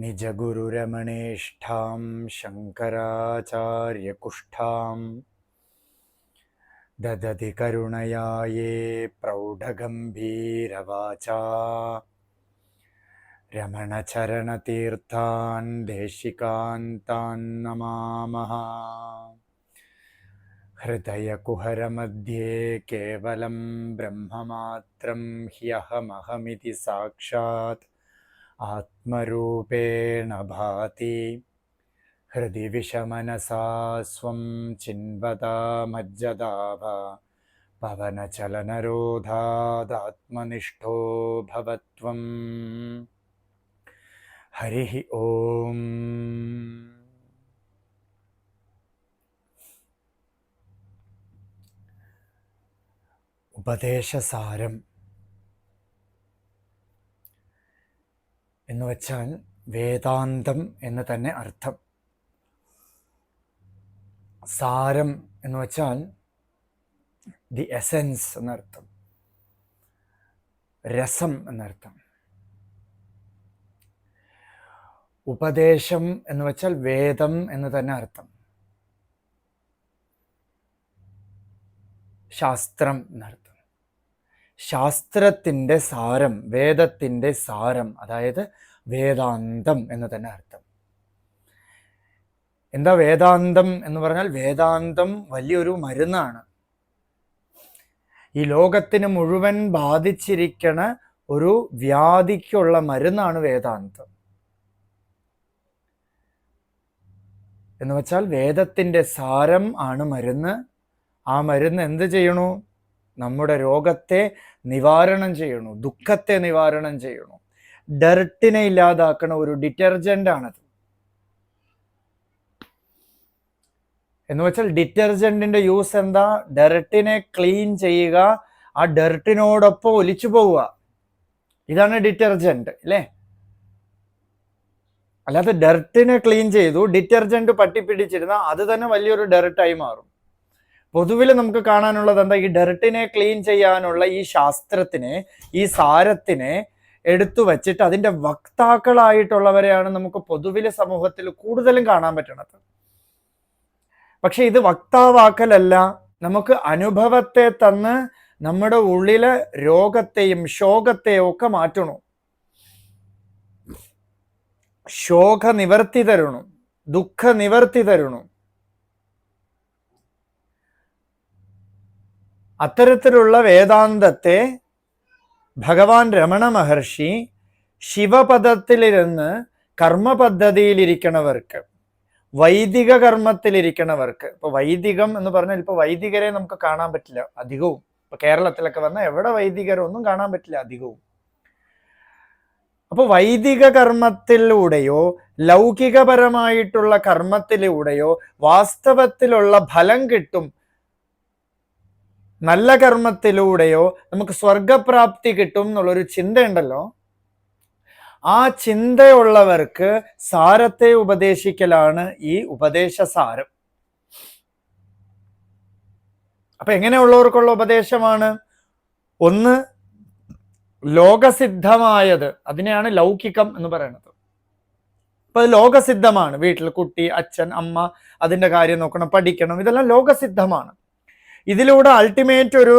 निजगुरुरमणेष्ठां शङ्कराचार्यकुष्ठां। ददति करुणया ये प्रौढगम्भीरवाचा। रमणचरणतीर्थान् देशिकान्तान् नमामः। हृदयकुहरमध्ये केवलं ब्रह्ममात्रं ह्यहमहमिति साक्षात्। ആത്മരൂപേണ ഭാതി. ഹൃദി വിഷമനസാ സ്വം ചിൻവതാമജ്ജതാവ പവനചലനരോധാദാത്മനിഷ്ഠോ ഭവത്വം. ഹരി ഓം. ഉപദേശസാരം. എന്ന് വെച്ചാൽ വേദാന്തം എന്ന് തന്നെ അർത്ഥം. സാരം എന്ന് വെച്ചാൽ ദി എസൻസ് എന്നർത്ഥം രസം എന്നർത്ഥം ഉപദേശം എന്ന് വെച്ചാൽ വേദം എന്ന് തന്നെ അർത്ഥം. ശാസ്ത്രം എന്നർത്ഥം ശാസ്ത്രത്തിന്റെ സാരം വേദത്തിന്റെ സാരം അതായത് വേദാന്തം എന്ന് തന്നെ അർത്ഥം. എന്താ വേദാന്തം എന്ന് പറഞ്ഞാൽ വേദാന്തം വലിയൊരു മരുന്നാണ്. ഈ ലോകത്തിന് മുഴുവൻ ബാധിച്ചിരിക്കണ ഒരു വ്യാധിക്കുള്ള മരുന്നാണ് വേദാന്തം. എന്ന് വെച്ചാൽ വേദത്തിന്റെ സാരം ആണ് മരുന്ന്. ആ മരുന്ന് എന്ത് ചെയ്യണു? നമ്മുടെ രോഗത്തെ നിവാരണം ചെയ്യണു ദുഃഖത്തെ നിവാരണം ചെയ്യണു. ഡർട്ടിനെ ഇല്ലാതാക്കണ ഒരു ഡിറ്റർജന്റ് ആണത്. എന്ന് വെച്ചാൽ ഡിറ്റർജന്റിന്റെ യൂസ് എന്താ? ഡർട്ടിനെ ക്ലീൻ ചെയ്യുക ആ ഡർട്ടിനോടൊപ്പം ഒലിച്ചു പോവുക. ഇതാണ് ഡിറ്റർജന്റ് അല്ലേ? അല്ലാതെ ഡർട്ടിനെ ക്ലീൻ ചെയ്തു ഡിറ്റർജന്റ് പട്ടിപ്പിടിച്ചിരുന്ന അത് തന്നെ വലിയൊരു ഡെർട്ടായി മാറും. പൊതുവിൽ നമുക്ക് കാണാനുള്ളത് എന്താ? ഈ ഡെർട്ടിനെ ക്ലീൻ ചെയ്യാനുള്ള ഈ ശാസ്ത്രത്തിനെ ഈ സാരത്തിനെ എടുത്തു വച്ചിട്ട് അതിന്റെ വക്താക്കളായിട്ടുള്ളവരെയാണ് നമുക്ക് പൊതുവിൽ സമൂഹത്തിൽ കൂടുതലും കാണാൻ പറ്റണത്. പക്ഷെ ഇത് വക്താവാക്കലല്ല. നമുക്ക് അനുഭവത്തെ തന്ന് നമ്മുടെ ഉള്ളിലെ രോഗത്തെയും ശോകത്തെയും ഒക്കെ മാറ്റണു. ശോക നിവർത്തി തരണു. ദുഃഖ നിവർത്തി തരണു. അത്തരത്തിലുള്ള വേദാന്തത്തെ ഭഗവാൻ രമണ മഹർഷി ശിവപദത്തിലിരുന്ന് കർമ്മപദ്ധതിയിലിരിക്കണവർക്ക് വൈദിക കർമ്മത്തിലിരിക്കണവർക്ക് ഇപ്പൊ വൈദികം എന്ന് പറഞ്ഞാൽ ഇപ്പൊ വൈദികരെ നമുക്ക് കാണാൻ പറ്റില്ല അധികവും. ഇപ്പൊ കേരളത്തിലൊക്കെ വന്നാൽ എവിടെ വൈദികരൊന്നും കാണാൻ പറ്റില്ല അധികവും. അപ്പോൾ വൈദിക കർമ്മത്തിലൂടെയോ ലൗകികപരമായിട്ടുള്ള കർമ്മത്തിലൂടെയോ വാസ്തവത്തിലുള്ള ഫലം കിട്ടും നല്ല കർമ്മത്തിലൂടെയോ നമുക്ക് സ്വർഗപ്രാപ്തി കിട്ടും എന്നുള്ളൊരു ചിന്തയുണ്ടല്ലോ. ആ ചിന്തയുള്ളവർക്ക് സാരത്തെ ഉപദേശിക്കലാണ് ഈ ഉപദേശ സാരം അപ്പൊ എങ്ങനെയുള്ളവർക്കുള്ള ഉപദേശമാണ്? ഒന്ന് ലോകസിദ്ധമായത്. അതിനെയാണ് ലൗകികം എന്ന് പറയുന്നത്. അപ്പൊ ലോകസിദ്ധമാണ്. വീട്ടിൽ കുട്ടി അച്ഛൻ അമ്മ അതിന്റെ കാര്യം നോക്കണം പഠിക്കണം. ഇതെല്ലാം ലോകസിദ്ധമാണ്. ഇതിലൂടെ അൾട്ടിമേറ്റ് ഒരു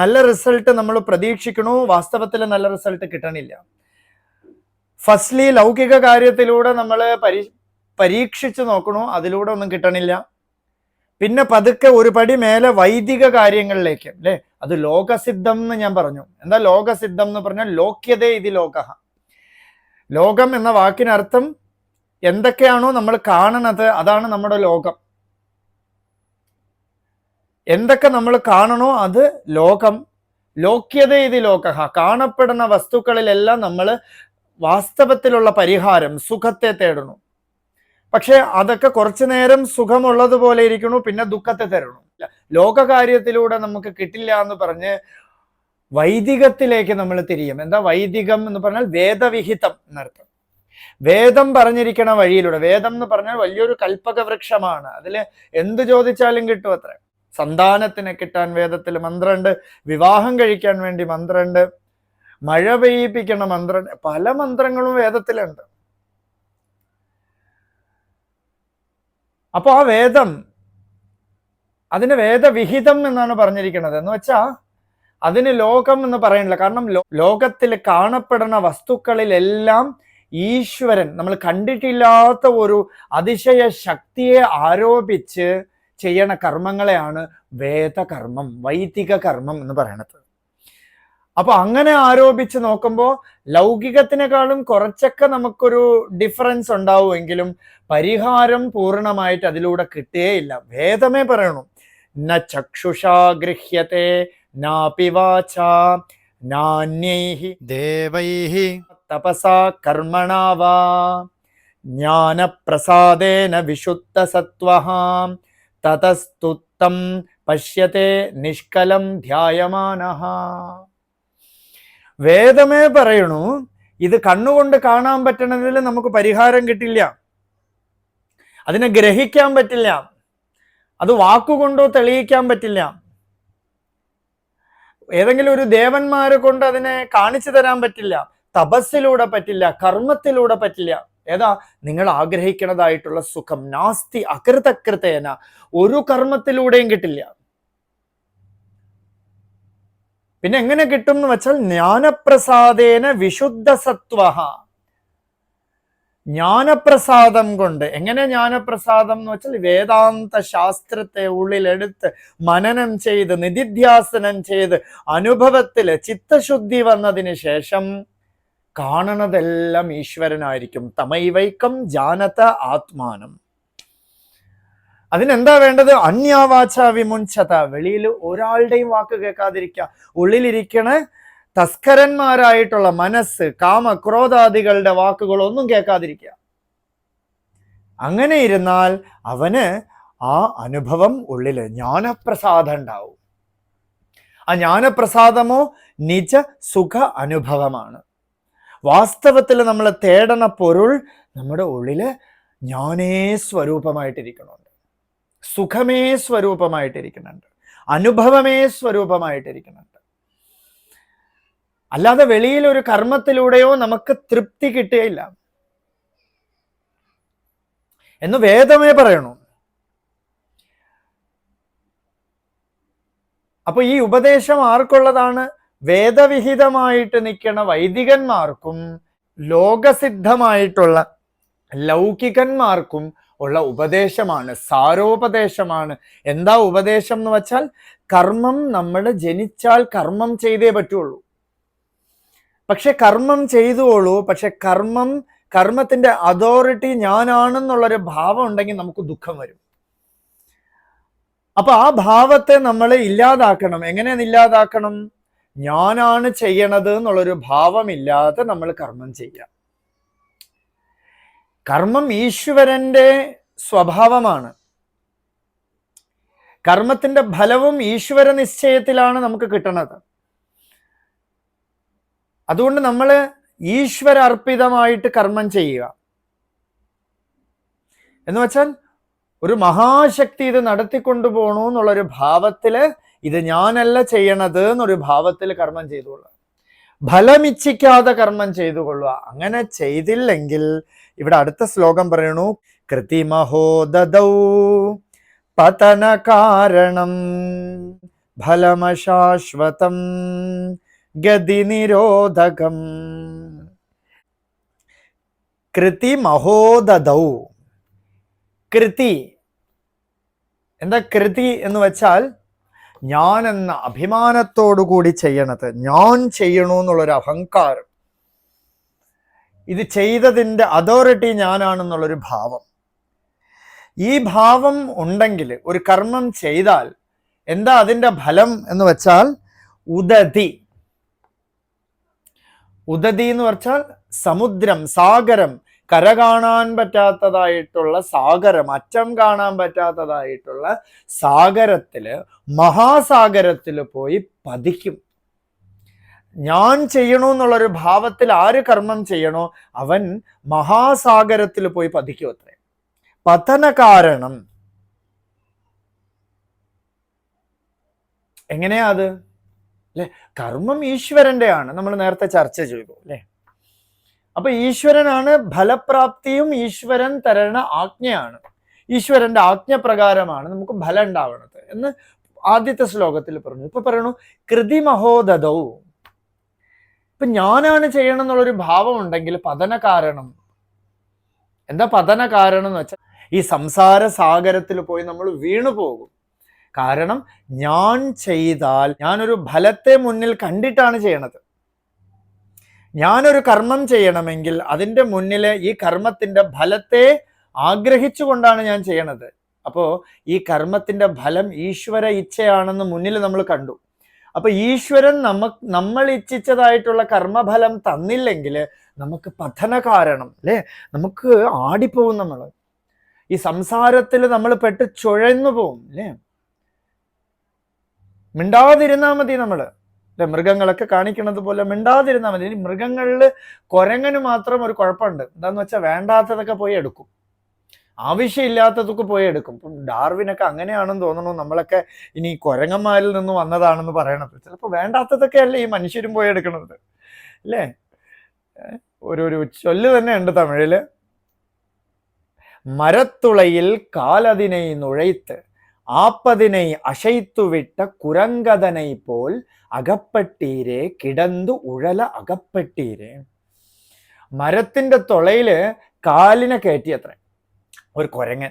നല്ല റിസൾട്ട് നമ്മൾ പ്രതീക്ഷിക്കണു വാസ്തവത്തിൽ നല്ല റിസൾട്ട് കിട്ടണില്ല. ഫസ്റ്റ്ലി ലൗകിക കാര്യത്തിലൂടെ നമ്മൾ പരീ പരീക്ഷിച്ചു നോക്കണു അതിലൂടെ ഒന്നും കിട്ടണില്ല. പിന്നെ പതുക്കെ ഒരു പടി മേലെ വൈദിക കാര്യങ്ങളിലേക്ക് അല്ലേ? അത് ലോകസിദ്ധം എന്ന് ഞാൻ പറഞ്ഞു. എന്താ ലോകസിദ്ധം എന്ന് പറഞ്ഞാൽ ലോക്യതേ ഇത് ലോക ലോകം എന്ന വാക്കിനർത്ഥം എന്തൊക്കെയാണോ നമ്മൾ കാണണത് അതാണ് നമ്മുടെ ലോകം. എന്തൊക്കെ നമ്മൾ കാണണോ അത് ലോകം ലോക്യത ഇത് ലോക കാണപ്പെടുന്ന വസ്തുക്കളിലെല്ലാം നമ്മൾ വാസ്തവത്തിലുള്ള പരിഹാരം സുഖത്തെ തേടണു. പക്ഷെ അതൊക്കെ കുറച്ചു നേരം സുഖമുള്ളതുപോലെ ഇരിക്കണു പിന്നെ ദുഃഖത്തെ തരണു ലോകകാര്യത്തിലൂടെ നമുക്ക് കിട്ടില്ല എന്ന് പറഞ്ഞ് വൈദികത്തിലേക്ക് നമ്മൾ തിരിയും. എന്താ വൈദികം എന്ന് പറഞ്ഞാൽ വേദവിഹിതം എന്നർത്ഥം. വേദം പറഞ്ഞിരിക്കണ വഴിയിലൂടെ വേദം എന്ന് പറഞ്ഞാൽ വലിയൊരു കൽപ്പക വൃക്ഷമാണ് അതിൽ എന്ത് ചോദിച്ചാലും കിട്ടും അത്ര. സന്താനത്തിനെ കിട്ടാൻ വേദത്തിൽ മന്ത്രമുണ്ട് വിവാഹം കഴിക്കാൻ വേണ്ടി മന്ത്രമുണ്ട് മഴ പെയ്യിപ്പിക്കണ മന്ത്രം പല മന്ത്രങ്ങളും വേദത്തിലുണ്ട്. അപ്പോൾ ആ വേദം അതിന് വേദവിഹിതം എന്നാണ് പറഞ്ഞിരിക്കുന്നത് എന്ന് വെച്ചാൽ അതിന് ലോകം എന്ന് പറയണില്ല. കാരണം ലോകത്തിൽ കാണപ്പെടുന്ന വസ്തുക്കളിലെല്ലാം ഈശ്വരൻ നമ്മൾ കണ്ടിട്ടില്ലാത്ത ഒരു അതിശയ ശക്തിയെ ആരോപിച്ച് ചെയ്യണ കർമ്മങ്ങളെയാണ് വേദകർമ്മം വൈദിക കർമ്മം എന്ന് പറയണത്. അപ്പൊ അങ്ങനെ ആരോപിച്ച് നോക്കുമ്പോൾ ലൗകികത്തിനേക്കാളും കുറച്ചൊക്കെ നമുക്കൊരു ഡിഫറൻസ് ഉണ്ടാവുമെങ്കിലും പരിഹാരം പൂർണമായിട്ട് അതിലൂടെ കിട്ടുകയില്ല വേദമേ പറയണു ന ചക്ഷുഷാ ഗൃഹ്യത്തെ നാപി വാച നാന്യൈഹി ദേവൈഹി തപസാ കർമ്മണാവാ ജ്ഞാനപ്രസാദേന വിശുദ്ധ സത്വഹാം തതസ്തുത്തം പശ്യത്തെ നിഷ്കലം ധ്യായമാന വേദമേ പറയണു ഇത് കണ്ണുകൊണ്ട് കാണാൻ പറ്റണതിൽ നമുക്ക് പരിഹാരം കിട്ടില്ല. അതിനെ ഗ്രഹിക്കാൻ പറ്റില്ല. അത് വാക്കുകൊണ്ടോ തെളിയിക്കാൻ പറ്റില്ല. ഏതെങ്കിലും ഒരു ദേവന്മാരെ കൊണ്ട് അതിനെ കാണിച്ചു തരാൻ പറ്റില്ല. തപസ്സിലൂടെ പറ്റില്ല കർമ്മത്തിലൂടെ പറ്റില്ല. ഏതാ? നിങ്ങൾ ആഗ്രഹിക്കുന്നതായിട്ടുള്ള സുഖം നാസ്തി അകൃതകൃതേന ഒരു കർമ്മത്തിലൂടെയും കിട്ടില്ല. പിന്നെ എങ്ങനെ കിട്ടും എന്ന് വെച്ചാൽ ജ്ഞാനപ്രസാദേന വിശുദ്ധ സത്വ ജ്ഞാനപ്രസാദം കൊണ്ട്. എങ്ങനെ ജ്ഞാനപ്രസാദം എന്ന് വെച്ചാൽ വേദാന്ത ശാസ്ത്രത്തെ ഉള്ളിലെടുത്ത് മനനം ചെയ്ത് നിധിധ്യാസനം ചെയ്ത് അനുഭവത്തിൽ ചിത്തശുദ്ധി വന്നതിന് ശേഷം കാണണതെല്ലാം ഈശ്വരനായിരിക്കും. തമൈവൈക്കം ജാനത ആത്മാനം. അതിനെന്താ വേണ്ടത്? അന്യാവാച വിമുഞ്ചത. വെളിയിൽ ഒരാളുടെയും വാക്ക് കേൾക്കാതിരിക്കുക. ഉള്ളിലിരിക്കണ തസ്കരന്മാരായിട്ടുള്ള മനസ്സ് കാമ ക്രോധാദികളുടെ വാക്കുകളൊന്നും കേൾക്കാതിരിക്കുക. അങ്ങനെ ഇരുന്നാൽ അവന് ആ അനുഭവം ഉള്ളിൽ ജ്ഞാനപ്രസാദം ഉണ്ടാവും. ആ ജ്ഞാനപ്രസാദമോ നിജ സുഖ അനുഭവമാണ്. വാസ്തവത്തിൽ നമ്മൾ തേടണ പൊരുൾ നമ്മുടെ ഉള്ളിൽ ജ്ഞാനേ സ്വരൂപമായിട്ടിരിക്കണുണ്ട് സുഖമേ സ്വരൂപമായിട്ടിരിക്കുന്നുണ്ട്. അനുഭവമേ സ്വരൂപമായിട്ടിരിക്കുന്നുണ്ട്. അല്ലാതെ വെളിയിൽ ഒരു കർമ്മത്തിലൂടെയോ നമുക്ക് തൃപ്തി കിട്ടുകയില്ല. എന്ന് വേദമേ പറയണു. അപ്പൊ ഈ ഉപദേശം ആർക്കുള്ളതാണ്? വേദവിഹിതമായിട്ട് നിൽക്കുന്ന വൈദികന്മാർക്കും ലോകസിദ്ധമായിട്ടുള്ള ലൗകികന്മാർക്കും ഉള്ള ഉപദേശമാണ് സാരോപദേശമാണ്. എന്താ ഉപദേശം എന്ന് വെച്ചാൽ കർമ്മം നമ്മൾ ജനിച്ചാൽ കർമ്മം ചെയ്തേ പറ്റുള്ളൂ. പക്ഷെ കർമ്മം ചെയ്തുകൊള്ളൂ പക്ഷെ കർമ്മം കർമ്മത്തിന്റെ അതോറിറ്റി ഞാനാണെന്നുള്ളൊരു ഭാവം ഉണ്ടെങ്കിൽ നമുക്ക് ദുഃഖം വരും. അപ്പൊ ആ ഭാവത്തെ നമ്മൾ ഇല്ലാതാക്കണം. എങ്ങനെയാണ് ഇല്ലാതാക്കണം? ഞാനാണ് ചെയ്യണത് എന്നുള്ളൊരു ഭാവമില്ലാതെ നമ്മൾ കർമ്മം ചെയ്യാം. കർമ്മം ഈശ്വരന്റെ സ്വഭാവമാണ്. കർമ്മത്തിന്റെ ഫലവും ഈശ്വര നിശ്ചയത്തിലാണ് നമുക്ക് കിട്ടണത്. അതുകൊണ്ട് നമ്മൾ ഈശ്വര അർപ്പിതമായിട്ട് കർമ്മം ചെയ്യുക. എന്ന് വെച്ചാൽ ഒരു മഹാശക്തി ഇത് നടത്തിക്കൊണ്ടുപോകണു എന്നുള്ളൊരു ഭാവത്തിൽ ഇത് ഞാനല്ല ചെയ്യണത് എന്നൊരു ഭാവത്തിൽ കർമ്മം ചെയ്തുകൊള്ളുക. ഫലമിച്ഛിക്കാതെ കർമ്മം ചെയ്തുകൊള്ളുക. അങ്ങനെ ചെയ്തില്ലെങ്കിൽ ഇവിടെ അടുത്ത ശ്ലോകം പറയണു കൃതിമഹോദൗ പതന കാരണം ഫലമശാശ്വതം ഗതിനിരോധകം. കൃതി മഹോദൗ കൃതി എന്താ കൃതി എന്ന് വെച്ചാൽ ഞാൻ എന്ന അഭിമാനത്തോടു കൂടി ചെയ്യണത് ഞാൻ ചെയ്യണു എന്നുള്ളൊരു അഹങ്കാരം. ഇത് ചെയ്തതിന്റെ അതോറിറ്റി ഞാനാണെന്നുള്ളൊരു ഭാവം. ഈ ഭാവം ഉണ്ടെങ്കിൽ ഒരു കർമ്മം ചെയ്താൽ എന്താ അതിന്റെ ഫലം എന്ന് വെച്ചാൽ ഉദതി. ഉദതി എന്ന് വെച്ചാൽ സമുദ്രം സാഗരം കര കാണാൻ പറ്റാത്തതായിട്ടുള്ള സാഗരം അറ്റം കാണാൻ പറ്റാത്തതായിട്ടുള്ള സാഗരത്തിൽ മഹാസാഗരത്തിൽ പോയി പതിക്കും. ഞാൻ ചെയ്യണോ എന്നുള്ളൊരു ഭാവത്തിൽ ആര് കർമ്മം ചെയ്യണോ അവൻ മഹാസാഗരത്തിൽ പോയി പതിക്കും അത്രേ. പതന കാരണം. എങ്ങനെയാ അത്? അല്ലെ? കർമ്മം ഈശ്വരന്റെ ആണ് നമ്മൾ നേരത്തെ ചർച്ച ചെയ്തു അല്ലെ? അപ്പൊ ഈശ്വരനാണ് ഫലപ്രാപ്തിയും ഈശ്വരൻ തരണ ആജ്ഞയാണ്. ഈശ്വരന്റെ ആജ്ഞ പ്രകാരമാണ് നമുക്ക് ഫലം ഉണ്ടാവണത് എന്ന് ആദ്യത്തെ ശ്ലോകത്തിൽ പറഞ്ഞു. ഇപ്പൊ പറയണു കൃതിമഹോദതവും ഇപ്പൊ ഞാനാണ് ചെയ്യണം എന്നുള്ളൊരു ഭാവം ഉണ്ടെങ്കിൽ പതന കാരണം. എന്താ പതന കാരണം എന്ന് വെച്ചാൽ ഈ സംസാര സാഗരത്തിൽ പോയി നമ്മൾ വീണു പോകും. കാരണം ഞാൻ ചെയ്താൽ ഞാനൊരു ഫലത്തെ മുന്നിൽ കണ്ടിട്ടാണ് ചെയ്യണത്. ഞാനൊരു കർമ്മം ചെയ്യണമെങ്കിൽ അതിന്റെ മുന്നിൽ ഈ കർമ്മത്തിന്റെ ഫലത്തെ ആഗ്രഹിച്ചുകൊണ്ടാണ് ഞാൻ ചെയ്യണത്. അപ്പോൾ ഈ കർമ്മത്തിന്റെ ഫലം ഈശ്വര ഇച്ഛയാണെന്ന് മുന്നിൽ നമ്മൾ കണ്ടു. അപ്പൊ ഈശ്വരൻ നമ്മ നമ്മൾ ഇച്ഛിച്ചതായിട്ടുള്ള കർമ്മഫലം തന്നില്ലെങ്കിൽ നമുക്ക് പതന കാരണം അല്ലേ? നമുക്ക് ആടിപ്പോവും നമ്മൾ. ഈ സംസാരത്തിൽ നമ്മൾ പെട്ട് ചുഴന്നു പോവും അല്ലേ? മിണ്ടാതിരുന്നാൽ മതി നമ്മൾ. അല്ലെ? മൃഗങ്ങളൊക്കെ കാണിക്കുന്നത് പോലെ മിണ്ടാതിരുന്നാൽ മതി. ഇനി മൃഗങ്ങളിൽ കുരങ്ങന് മാത്രം ഒരു കുഴപ്പമുണ്ട്. എന്താന്ന് വെച്ചാൽ വേണ്ടാത്തതൊക്കെ പോയി എടുക്കും. ആവശ്യമില്ലാത്തതൊക്കെ പോയി എടുക്കും. ഇപ്പം ഡാർവിനൊക്കെ അങ്ങനെയാണെന്ന് തോന്നുന്നു. നമ്മളൊക്കെ ഇനി കുരങ്ങന്മാരിൽ നിന്ന് വന്നതാണെന്ന് പറയണത്. ചിലപ്പോൾ വേണ്ടാത്തതൊക്കെ അല്ലേ ഈ മനുഷ്യരും പോയി എടുക്കണത്. അല്ലേ? ഒരു ഒരു ചൊല്ല് തന്നെ ഉണ്ട് തമിഴിൽ മരത്തുളയിൽ കാലതിനെ നുഴൈത്ത് ആപ്പതിനെ അശൈത്തുവിട്ട കുരങ്കതனை പോൽ അകപ്പെട്ടീരെ കിടന്നു ഉഴല അകപ്പെട്ടീരെ. മരത്തിന്റെ തുളയിൽ കാലിനെ കയറ്റിയത്രേ ഒരു കുരങ്ങൻ.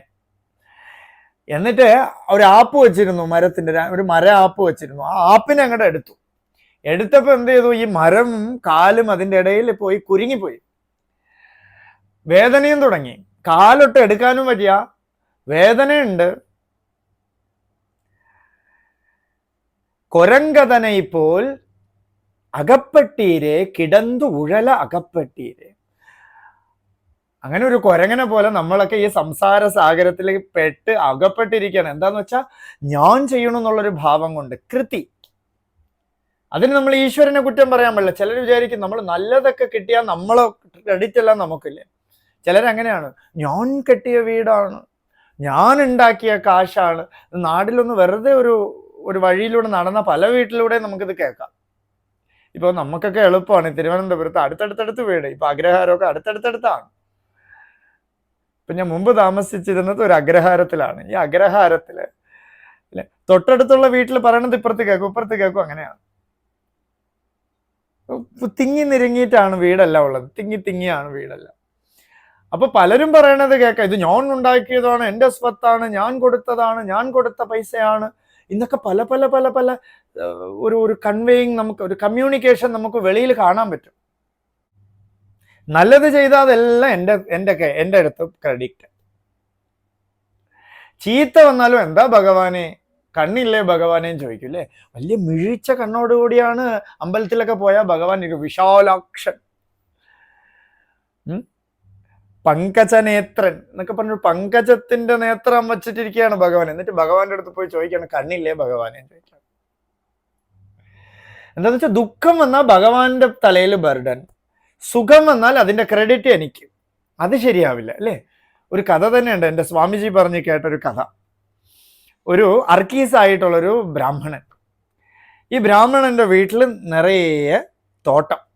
എന്നിട്ട് ഒരു ആപ്പ് വെച്ചിരുന്നു മരത്തിന്റെ ഒരു മര ആപ്പ് വെച്ചിരുന്നു. ആ ആപ്പിനെ അങ്ങോട്ട് എടുത്തു. എടുത്തപ്പോൾ എന്ത് ചെയ്തു? ഈ മരം കാലും അതിന്റെ ഇടയിൽ പോയി കുരുങ്ങിപ്പോയി. വേദനയും തുടങ്ങി. കാലൊട്ട് എടുക്കാനും പറ്റിയ വേദനയുണ്ട്. കൊരങ്കതനെ പോൽ അകപ്പെട്ടീരെ കിടന്നു ഉഴല അകപ്പെട്ടീരെ. അങ്ങനെ ഒരു കൊരങ്ങനെ പോലെ നമ്മളൊക്കെ ഈ സംസാര സാഗരത്തിൽ പെട്ട് അകപ്പെട്ടിരിക്കുകയാണ് എന്താന്ന് വെച്ചാൽ ഞാൻ ചെയ്യണം ചെയ്യണമെന്നുള്ളൊരു ഭാവം കൊണ്ട് കൃതി. അതിന് നമ്മൾ ഈശ്വരനെ കുറ്റം പറയാൻ പാടില്ല. ചിലർ വിചാരിക്കും നമ്മൾ നല്ലതൊക്കെ കിട്ടിയാൽ നമ്മളെ ക്രെഡിറ്റ് എല്ലാം നമുക്കില്ലേ? ചിലരങ്ങനെയാണ്. ഞാൻ കെട്ടിയ വീടാണ്. ഞാൻ ഉണ്ടാക്കിയ കാശാണ്. നാടിലൊന്ന് വെറുതെ ഒരു ഒരു വഴിയിലൂടെ നടന്ന പല വീട്ടിലൂടെ നമുക്കിത് കേൾക്കാം. ഇപ്പോൾ നമുക്കൊക്കെ എളുപ്പമാണ് തിരുവനന്തപുരത്ത് അടുത്തടുത്തടുത്ത് വീട് ഇപ്പൊ അഗ്രഹാരമൊക്കെ അടുത്തടുത്തടുത്താണ്. ഇപ്പൊ ഞാൻ മുമ്പ് താമസിച്ചിരുന്നത് ഒരു അഗ്രഹാരത്തിലാണ്. ഈ അഗ്രഹാരത്തിൽ അല്ലെ തൊട്ടടുത്തുള്ള വീട്ടിൽ പറയണത് ഇപ്പുറത്ത് കേൾക്കും ഇപ്പുറത്ത് കേൾക്കും അങ്ങനെയാണ്. തിങ്ങി നിരങ്ങിയിട്ടാണ് വീടെല്ലാം ഉള്ളത്. തിങ്ങി തിങ്ങിയാണ് വീടല്ല. അപ്പൊ പലരും പറയണത് കേൾക്കാം. ഇത് ഞാൻ ഉണ്ടാക്കിയതാണ് എന്റെ സ്വത്താണ് ഞാൻ കൊടുത്തതാണ് ഞാൻ കൊടുത്ത പൈസയാണ്. ഇന്നൊക്കെ പല പല പല പല ഒരു ഒരു കൺവേയിങ് നമുക്ക് ഒരു കമ്മ്യൂണിക്കേഷൻ നമുക്ക് വെളിയിൽ കാണാൻ പറ്റും. നല്ലത് ചെയ്താൽ അതെല്ലാം എന്റെ എന്റെ എന്റെ അടുത്ത് ക്രെഡിറ്റ് ചീത്ത വന്നാലും എന്താ ഭഗവാനെ? കണ്ണില്ലേ ഭഗവാനേയും ചോദിക്കും അല്ലേ വലിയ മിഴിച്ച കണ്ണോടുകൂടിയാണ് അമ്പലത്തിലൊക്കെ പോയാൽ ഭഗവാൻ ഒരു വിശാലാക്ഷൻ. പങ്കജനേത്രൻ എന്നൊക്കെ പറഞ്ഞു പങ്കജത്തിന്റെ നേത്രം വച്ചിട്ടിരിക്കുകയാണ് ഭഗവാൻ. എന്നിട്ട് ഭഗവാന്റെ അടുത്ത് പോയി ചോദിക്കാണ് കണ്ണില്ലേ ഭഗവാനെ? ചോദിക്കാം എന്താന്ന് വെച്ചാൽ ദുഃഖം വന്നാൽ ഭഗവാന്റെ തലയിൽ ബർഡൻ സുഖം വന്നാൽ അതിന്റെ ക്രെഡിറ്റ് എനിക്ക്. അത് ശരിയാവില്ല അല്ലേ? ഒരു കഥ തന്നെയുണ്ട് എന്റെ സ്വാമിജി പറഞ്ഞ് കേട്ടൊരു കഥ. ഒരു അർക്കീസ് ആയിട്ടുള്ളൊരു ബ്രാഹ്മണൻ. ഈ ബ്രാഹ്മണന്റെ വീട്ടിൽ നിറയെ തോട്ടം.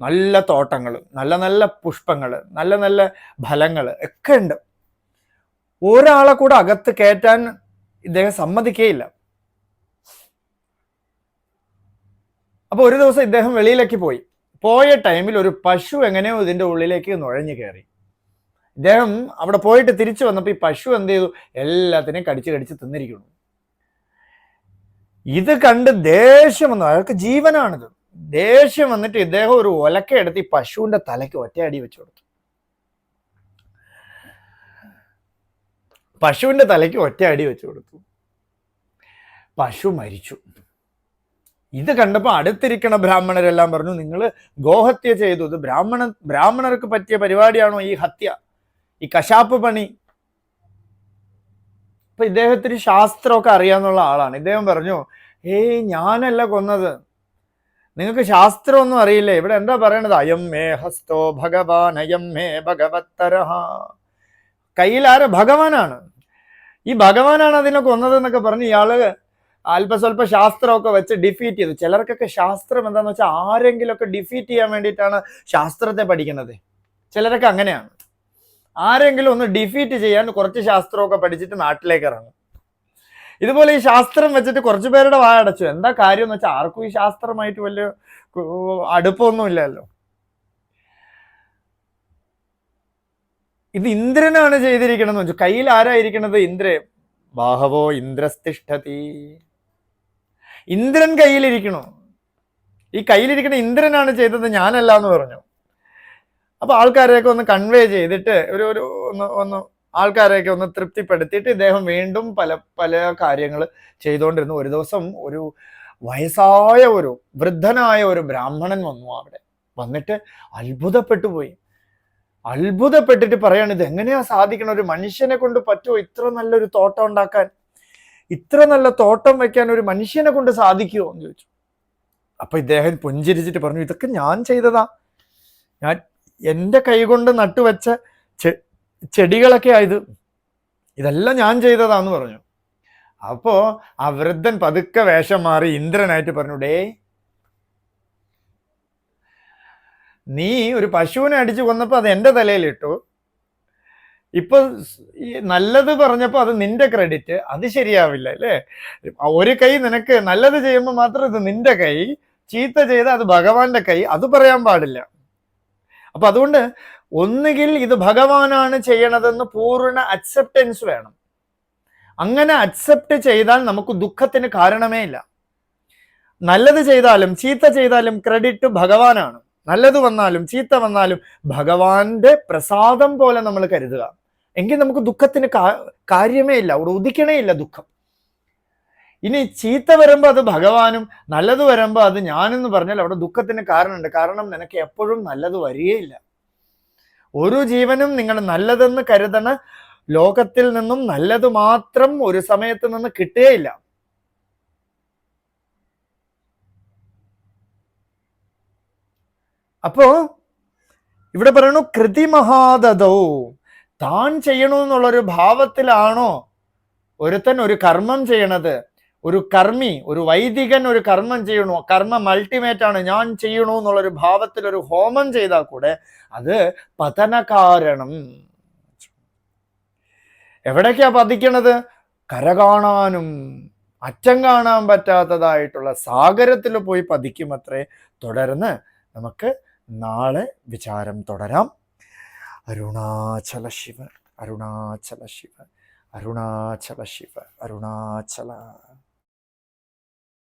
നല്ല തോട്ടങ്ങൾ നല്ല നല്ല പുഷ്പങ്ങൾ നല്ല നല്ല ഫലങ്ങൾ ഒക്കെ ഉണ്ട്. ഒരാളെ കൂടെ അകത്ത് കയറ്റാൻ ഇദ്ദേഹം സമ്മതിക്കേയില്ല. അപ്പൊ ഒരു ദിവസം ഇദ്ദേഹം വെളിയിലേക്ക് പോയി. പോയ ടൈമിൽ ഒരു പശു എങ്ങനെയോ ഇതിന്റെ ഉള്ളിലേക്ക് നുഴഞ്ഞു കയറി. ഇദ്ദേഹം അവിടെ പോയിട്ട് തിരിച്ചു വന്നപ്പോൾ ഈ പശു എന്ത് ചെയ്തു? എല്ലാത്തിനെയും കടിച്ച് കടിച്ച് തിന്നിരിക്കുന്നു. ഇത് കണ്ട് ദേഷ്യം വന്നു. അയാൾക്ക് ജീവനാണിത്. ദേഷ്യം വന്നിട്ട് ഇദ്ദേഹം ഒരു ഒലക്ക എടുത്ത് ഈ പശുവിന്റെ തലയ്ക്ക് ഒറ്റയടി വെച്ചു കൊടുത്തു. പശുവിന്റെ തലയ്ക്ക് ഒറ്റ അടി വെച്ചു കൊടുത്തു. പശു മരിച്ചു. ഇത് കണ്ടപ്പോൾ അടുത്തിരിക്കണ ബ്രാഹ്മണരെല്ലാം പറഞ്ഞു നിങ്ങൾ ഗോഹത്യ ചെയ്തു. ഇത് ബ്രാഹ്മണ ബ്രാഹ്മണർക്ക് പറ്റിയ പരിപാടിയാണോ ഈ ഹത്യ ഈ കശാപ്പ് പണി? ഇപ്പൊ ഇദ്ദേഹത്തിന് ശാസ്ത്രമൊക്കെ അറിയാന്നുള്ള ആളാണ്. ഇദ്ദേഹം പറഞ്ഞു ഏയ് ഞാനല്ല കൊന്നത്. നിങ്ങൾക്ക് ശാസ്ത്രമൊന്നും അറിയില്ലേ? ഇവിടെ എന്താ പറയണത്? അയം മേ ഹസ്തോ ഭഗവാൻ അയം മേ ഭഗവത്തരഹ കയ്യിലാര ഭഗവാനാണ്. ഈ ഭഗവാനാണ് അതിനെ കൊന്നത് എന്നൊക്കെ പറഞ്ഞ് ഇയാൾ അല്പസ്വല്പ ശാസ്ത്രമൊക്കെ വെച്ച് ഡിഫീറ്റ് ചെയ്തു. ചിലർക്കൊക്കെ ശാസ്ത്രം എന്താന്ന് വെച്ചാൽ ആരെങ്കിലുമൊക്കെ ഡിഫീറ്റ് ചെയ്യാൻ വേണ്ടിയിട്ടാണ് ശാസ്ത്രത്തെ പഠിക്കുന്നത്. ചിലരൊക്കെ അങ്ങനെയാണ്. ആരെങ്കിലും ഒന്ന് ഡിഫീറ്റ് ചെയ്യാൻ കുറച്ച് ശാസ്ത്രമൊക്കെ പഠിച്ചിട്ട് നാട്ടിലേക്ക് ഇറങ്ങും. ഇതുപോലെ ഈ ശാസ്ത്രം വെച്ചിട്ട് കുറച്ചു പേരുടെ വായടച്ചു എന്താ കാര്യം എന്ന് വെച്ചാൽ ആർക്കും ഈ ശാസ്ത്രമായിട്ട് വലിയ അടുപ്പമൊന്നും ഇല്ലല്ലോ. ഇത് ഇന്ദ്രനാണ് ചെയ്തിരിക്കണമെന്ന് വെച്ചു. കയ്യിൽ ആരായിരിക്കണത്? ഇന്ദ്രൻ. ബാഹവോ ഇന്ദ്രസ്തിഷ്ഠതി. ഇന്ദ്രൻ കയ്യിലിരിക്കണു. ഈ കയ്യിലിരിക്കുന്ന ഇന്ദ്രനാണ് ചെയ്തത് ഞാനല്ല എന്ന് പറഞ്ഞു. അപ്പൊ ആൾക്കാരെയൊക്കെ ഒന്ന് കൺവേ ചെയ്തിട്ട് ഒരു ഒരു ഒന്ന് ഒന്ന് ആൾക്കാരെയൊക്കെ ഒന്ന് തൃപ്തിപ്പെടുത്തിയിട്ട് ഇദ്ദേഹം വീണ്ടും പല പല കാര്യങ്ങൾ ചെയ്തുകൊണ്ടിരുന്നു. ഒരു ദിവസം ഒരു വയസ്സായ ഒരു വൃദ്ധനായ ഒരു ബ്രാഹ്മണൻ വന്നു അവിടെ. വന്നിട്ട് അത്ഭുതപ്പെട്ടു പോയി. അത്ഭുതപ്പെട്ടിട്ട് പറയാണ് ഇത് എങ്ങനെയാ സാധിക്കണം? ഒരു മനുഷ്യനെ കൊണ്ട് പറ്റുമോ ഇത്ര നല്ലൊരു തോട്ടം ഉണ്ടാക്കാൻ? ഇത്ര നല്ല തോട്ടം വെക്കാൻ ഒരു മനുഷ്യനെ കൊണ്ട് സാധിക്കുമോ എന്ന് ചോദിച്ചു. അപ്പൊ ഇദ്ദേഹം പുഞ്ചിരിച്ചിട്ട് പറഞ്ഞു ഇതൊക്കെ ഞാൻ ചെയ്തതാ. ഞാൻ എന്റെ കൈകൊണ്ട് നട്ടുവെച്ച ചെടികളൊക്കെ ആയത്. ഇതെല്ലാം ഞാൻ ചെയ്തതാന്ന് പറഞ്ഞു. അപ്പോ ആ വൃദ്ധൻ പതുക്കെ വേഷം മാറി ഇന്ദ്രനായിട്ട് പറഞ്ഞു ഡേ നീ ഒരു പശുവിനെ അടിച്ചു കൊന്നപ്പോ അത് എന്റെ തലയിലിട്ടു. ഇപ്പൊ നല്ലത് പറഞ്ഞപ്പോ അത് നിന്റെ ക്രെഡിറ്റ് അത് ശരിയാവില്ല അല്ലേ? ഒരു കൈ നിനക്ക് നല്ലത് ചെയ്യുമ്പോൾ മാത്രം ഇത് നിന്റെ കൈ. ചീത്ത ചെയ്ത അത് ഭഗവാന്റെ കൈ. അത് പറയാൻ പാടില്ല. അപ്പൊ അതുകൊണ്ട് ഒന്നുകിൽ ഇത് ഭഗവാനാണ് ചെയ്യണതെന്ന് പൂർണ അക്സെപ്റ്റൻസ് വേണം. അങ്ങനെ അക്സെപ്റ്റ് ചെയ്താൽ നമുക്ക് ദുഃഖത്തിന് കാരണമേ ഇല്ല. നല്ലത് ചെയ്താലും ചീത്ത ചെയ്താലും ക്രെഡിറ്റ് ഭഗവാനാണ്. നല്ലത് വന്നാലും ചീത്ത വന്നാലും ഭഗവാന്റെ പ്രസാദം പോലെ നമ്മൾ കരുതുക. എങ്കിൽ നമുക്ക് ദുഃഖത്തിന് കാര്യമേ ഇല്ല. അവിടെ ഉദിക്കണേ ഇല്ല ദുഃഖം. ഇനി ചീത്ത വരുമ്പോൾ അത് ഭഗവാനും നല്ലത് വരുമ്പോൾ അത് ഞാനെന്ന് പറഞ്ഞാൽ അവിടെ ദുഃഖത്തിന് കാരണമുണ്ട്. കാരണം നിനക്ക് എപ്പോഴും നല്ലത് വരികയില്ല. ഒരു ജീവനും നിങ്ങൾ നല്ലതെന്ന് കരുതണ ലോകത്തിൽ നിന്നും നല്ലത് മാത്രം ഒരു സമയത്ത് നിന്ന് കിട്ടുകയില്ല. അപ്പോ ഇവിടെ പറയണു കൃതിമഹാദതോ താൻ ചെയ്യണമെന്നുള്ളൊരു ഭാവത്തിലാണോ ഒരുത്തൻ ഒരു കർമ്മം ചെയ്യണത്? ഒരു കർമ്മി ഒരു വൈദികൻ ഒരു കർമ്മം ചെയ്യണോ കർമ്മം അൾട്ടിമേറ്റ് ആണ്. ഞാൻ ചെയ്യണോ എന്നുള്ളൊരു ഭാവത്തിൽ ഒരു ഹോമം ചെയ്താൽ കൂടെ അത് പതന കാരണം എവിടേക്കാ പതിക്കണത്? കര കാണാനും അറ്റം കാണാൻ പറ്റാത്തതായിട്ടുള്ള സാഗരത്തിൽ പോയി പതിക്കുമത്രേ. തുടർന്ന് നമുക്ക് നാളെ വിചാരം തുടരാം. അരുണാചല ശിവ അരുണാചല ശിവ അരുണാചല ശിവ അരുണാചല